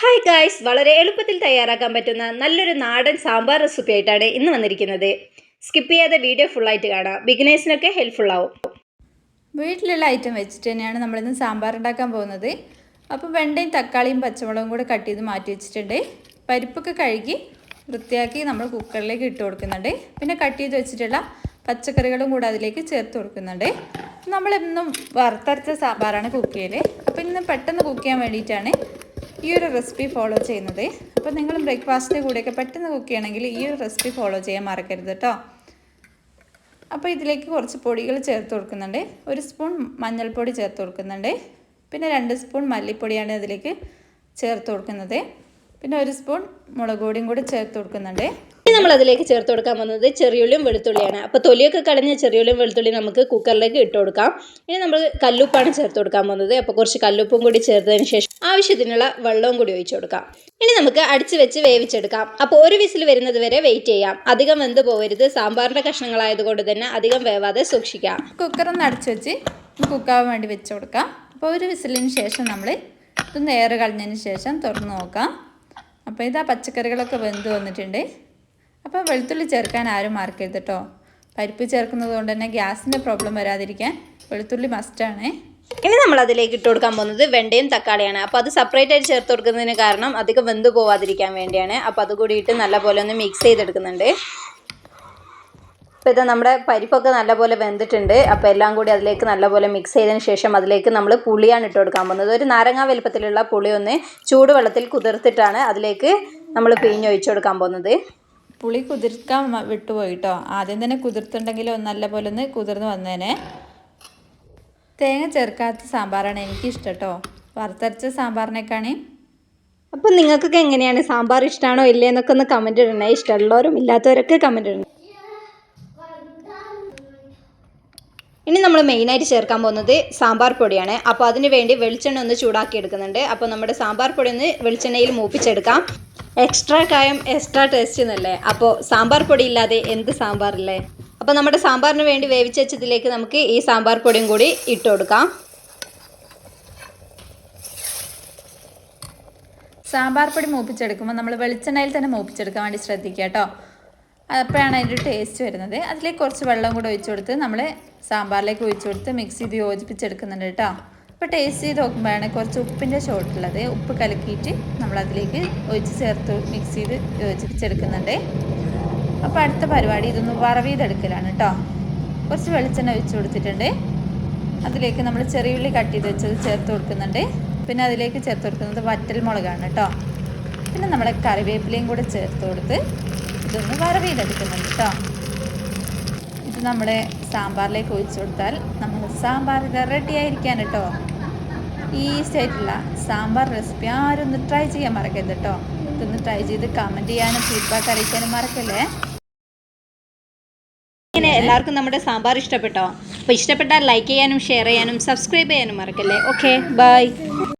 Hi guys വളരെ എളുപ്പത്തിൽ തയ്യാറാക്കാൻ പറ്റുന്ന നല്ലൊരു നാടൻ സാമ്പാർ റെസിപ്പി ആയിട്ടാണ് ഇന്ന് വന്നിരിക്കുന്നത്. സ്കിപ്പ് ചെയ്യാതെ വീഡിയോ ഫുള്ളായിട്ട് കാണാം. ബിഗിനേഴ്സിനൊക്കെ ഹെൽപ്ഫുൾ ആവും. വീട്ടിലുള്ള ഐറ്റം വെച്ചിട്ട് തന്നെയാണ് നമ്മളിന്ന് സാമ്പാർ ഉണ്ടാക്കാൻ പോകുന്നത്. അപ്പോൾ വെണ്ടയും തക്കാളിയും പച്ചമുളകും കൂടെ കട്ട് ചെയ്ത് മാറ്റി വെച്ചിട്ടുണ്ട്. പരിപ്പൊക്കെ കഴുകി വൃത്തിയാക്കി നമ്മൾ കുക്കറിലേക്ക് ഇട്ട് കൊടുക്കുന്നുണ്ട്. പിന്നെ കട്ട് ചെയ്ത് വെച്ചിട്ടുള്ള പച്ചക്കറികളും കൂടെ അതിലേക്ക് ചേർത്ത് കൊടുക്കുന്നുണ്ട്. നമ്മളിന്നും വറുത്തരച്ച സാമ്പാറാണ് കുക്ക് ചെയ്യൽ അപ്പോൾ ഇന്ന് പെട്ടെന്ന് കുക്ക് ചെയ്യാൻ വേണ്ടിയിട്ടാണ് ഈ ഒരു റെസിപ്പി ഫോളോ ചെയ്യുന്നത്. അപ്പോൾ നിങ്ങൾ ബ്രേക്ക്ഫാസ്റ്റിന്റെ കൂടെയൊക്കെ പെട്ടെന്ന് കുക്ക് ചെയ്യണമെങ്കിൽ ഈ ഒരു റെസിപ്പി ഫോളോ ചെയ്യാൻ മറക്കരുത് കേട്ടോ അപ്പോൾ ഇതിലേക്ക് കുറച്ച് പൊടികൾ ചേർത്ത് കൊടുക്കുന്നുണ്ട്. ഒരു സ്പൂൺ മഞ്ഞൾപ്പൊടി ചേർത്ത് കൊടുക്കുന്നുണ്ട്. പിന്നെ രണ്ട് സ്പൂൺ മല്ലിപ്പൊടിയാണ് ഇതിലേക്ക് ചേർത്ത് കൊടുക്കുന്നത്. പിന്നെ ഒരു സ്പൂൺ മുളക് പൊടിയും കൂടി ചേർത്ത് കൊടുക്കുന്നുണ്ട്. നമ്മൾ അതിലേക്ക് ചേർത്ത് കൊടുക്കാൻ പോകുന്നത് ചെറിയുള്ളിയും വെളുത്തുള്ളിയാണ്. അപ്പോൾ തൊലിയൊക്കെ കളഞ്ഞ ചെറിയുള്ളിയും വെളുത്തുള്ളിയും നമുക്ക് കുക്കറിലേക്ക് ഇട്ട് കൊടുക്കാം. ഇനി നമ്മൾ കല്ലുപ്പാണ് ചേർത്ത് കൊടുക്കാൻ പോകുന്നത്. അപ്പോൾ കുറച്ച് കല്ലുപ്പും കൂടി ചേർത്തതിന് ശേഷം ആവശ്യത്തിനുള്ള വെള്ളവും കൂടി ഒഴിച്ചു കൊടുക്കാം. ഇനി നമുക്ക് അടിച്ച് വെച്ച് വേവിച്ചെടുക്കാം. അപ്പോൾ ഒരു വിസിൽ വരുന്നത് വരെ വെയിറ്റ് ചെയ്യാം. അധികം വെന്ത് പോകരുത്. സാമ്പാറിന്റെ കഷ്ണങ്ങളായതുകൊണ്ട് തന്നെ അധികം വേവാതെ സൂക്ഷിക്കാം. കുക്കറൊന്ന് അടച്ചു വെച്ച് കുക്കാവാൻ വേണ്ടി വെച്ച് കൊടുക്കാം. അപ്പോൾ ഒരു വിസിലിന് ശേഷം നമ്മൾ ഇതൊന്ന് ഏറ് കളഞ്ഞതിന് ശേഷം തുറന്ന് നോക്കാം. അപ്പോൾ ഇതാ പച്ചക്കറികളൊക്കെ വെന്ത് വന്നിട്ടുണ്ട്. അപ്പോൾ വെളുത്തുള്ളി ചേർക്കാൻ ആരും മറക്കരുത് കേട്ടോ പരിപ്പ് ചേർക്കുന്നത് കൊണ്ട് തന്നെ ഗ്യാസിന്റെ പ്രോബ്ലം വരാതിരിക്കാൻ വെളുത്തുള്ളി മസ്റ്റാണ് ഇനി നമ്മൾ അതിലേക്ക് ഇട്ട് കൊടുക്കാൻ പോകുന്നത് വെണ്ടയും തക്കാളിയാണ്. അപ്പോൾ അത് സെപ്പറേറ്റ് ആയിട്ട് ചേർത്ത് കൊടുക്കുന്നതിന് കാരണം അധികം വെന്ത് പോവാതിരിക്കാൻ വേണ്ടിയാണ്. അപ്പോൾ അത് കൂടി ഇട്ട് നല്ലപോലെ ഒന്ന് മിക്സ് ചെയ്തെടുക്കുന്നുണ്ട്. അപ്പോൾ ഇത് നമ്മുടെ പരിപ്പൊക്കെ നല്ലപോലെ വെന്തിട്ടുണ്ട്. അപ്പോൾ എല്ലാം കൂടി അതിലേക്ക് നല്ലപോലെ മിക്സ് ചെയ്തതിന് ശേഷം അതിലേക്ക് നമ്മൾ പുളിയാണ് ഇട്ട് കൊടുക്കാൻ പോകുന്നത്. ഒരു നാരങ്ങ വലുപ്പത്തിലുള്ള പുളി ഒന്ന് ചൂടുവെള്ളത്തിൽ കുതിർത്തിട്ടാണ് അതിലേക്ക് നമ്മൾ പിഴിഞ്ഞൊഴിച്ചു കൊടുക്കാൻ പോകുന്നത്. പുളി കുതിർക്കാൻ വിട്ടുപോയിട്ടോ. ആദ്യം തന്നെ കുതിർത്തുണ്ടെങ്കിൽ നല്ല പോലെ ഒന്ന് കുതിർന്ന് വന്നേനെ. തേങ്ങ ചേർക്കാത്ത സാമ്പാറാണ് എനിക്കിഷ്ടം കേട്ടോ വറുത്തരച്ച സാമ്പാറിനേക്കാണ്. അപ്പോൾ നിങ്ങൾക്കൊക്കെ എങ്ങനെയാണ്? സാമ്പാർ ഇഷ്ടമാണോ ഇല്ലേ? എന്നൊക്കെ ഒന്ന് കമന്റ് ഇടണേ. ഇഷ്ടമുള്ളവരും ഇല്ലാത്തവരൊക്കെ കമന്റ് ഇടണം. ഇനി നമ്മൾ മെയിനായിട്ട് ചേർക്കാൻ പോകുന്നത് സാമ്പാർ പൊടിയാണ്. അപ്പോൾ അതിന് വേണ്ടി വെളിച്ചെണ്ണ ഒന്ന് ചൂടാക്കി എടുക്കുന്നുണ്ട്. അപ്പോൾ നമ്മുടെ സാമ്പാർ പൊടി ഒന്ന് വെളിച്ചെണ്ണയിൽ മൂപ്പിച്ചെടുക്കാം. എക്സ്ട്രാ കായം എക്സ്ട്രാ ടേസ്റ്റ് എന്നല്ലേ അപ്പോൾ സാമ്പാർ പൊടി ഇല്ലാതെ എന്ത് സാമ്പാറല്ലേ? അപ്പോൾ നമ്മുടെ സാമ്പാറിന് വേണ്ടി വേവിച്ച് വെച്ചതിലേക്ക് നമുക്ക് ഈ സാമ്പാർ പൊടിയും കൂടി ഇട്ട് കൊടുക്കാം. സാമ്പാർ പൊടി മൂപ്പിച്ചെടുക്കുമ്പോൾ നമ്മൾ വെളിച്ചെണ്ണയിൽ തന്നെ മൂപ്പിച്ചെടുക്കാൻ വേണ്ടി ശ്രദ്ധിക്കുക കേട്ടോ. അപ്പോഴാണ് അതിന്റെ ടേസ്റ്റ് വരുന്നത്. അതിലേക്ക് കുറച്ച് വെള്ളം കൂടെ ഒഴിച്ചു കൊടുത്ത് നമ്മൾ സാമ്പാറിലേക്ക് ഒഴിച്ചു കൊടുത്ത് മിക്സ് ചെയ്ത് യോജിപ്പിച്ചെടുക്കുന്നുണ്ട് കേട്ടോ. അപ്പോൾ ടേസ്റ്റ് ചെയ്ത് നോക്കുമ്പോഴാണ് കുറച്ച് ഉപ്പിന്റെ ഷോട്ടുള്ളത് ഉപ്പ് കലക്കിയിട്ട് നമ്മൾ അതിലേക്ക് ഒഴിച്ച് ചേർത്ത് മിക്സ് ചെയ്ത് യോജിപ്പിച്ചെടുക്കുന്നുണ്ട്. അപ്പോൾ അടുത്ത പരിപാടി ഇതൊന്ന് വറവ് ചെയ്തെടുക്കലാണ് കേട്ടോ. കുറച്ച് വെളിച്ചെണ്ണ ഒഴിച്ച് കൊടുത്തിട്ടുണ്ട്. അതിലേക്ക് നമ്മൾ ചെറിയുള്ളി കട്ട് ചെയ്ത് വെച്ചത് ചേർത്ത് കൊടുക്കുന്നുണ്ട്. പിന്നെ അതിലേക്ക് ചേർത്ത് കൊടുക്കുന്നത് വറ്റൽ മുളകാണ് കേട്ടോ. പിന്നെ നമ്മൾ കറിവേപ്പിലയും കൂടെ ചേർത്ത് കൊടുത്ത് ഇതൊന്ന് വറവ് ചെയ്തെടുക്കുന്നുണ്ട് കേട്ടോ. ഇത് നമ്മുടെ സാമ്പാറിലേക്ക് ഒഴിച്ചു കൊടുത്താൽ നമ്മൾ സാമ്പാർ റെഡി ആയിരിക്കാൻ കേട്ടോ. ഈസി ആയിട്ടുള്ള സാമ്പാർ റെസിപ്പി ആരും ഒന്ന് ട്രൈ ചെയ്യാൻ മറക്കരുത് കേട്ടോ ഇതൊന്ന് ട്രൈ ചെയ്ത് കമന്റ് ചെയ്യാനും ഫീഡ്ബാക്ക് അറിയിക്കാനും മറക്കല്ലേ? ഇങ്ങനെ എല്ലാവർക്കും നമ്മുടെ സാമ്പാർ ഇഷ്ടപ്പെട്ടോ? അപ്പോൾ ഇഷ്ടപ്പെട്ടാൽ ലൈക്ക് ചെയ്യാനും ഷെയർ ചെയ്യാനും സബ്സ്ക്രൈബ് ചെയ്യാനും മറക്കല്ലേ? Okay bye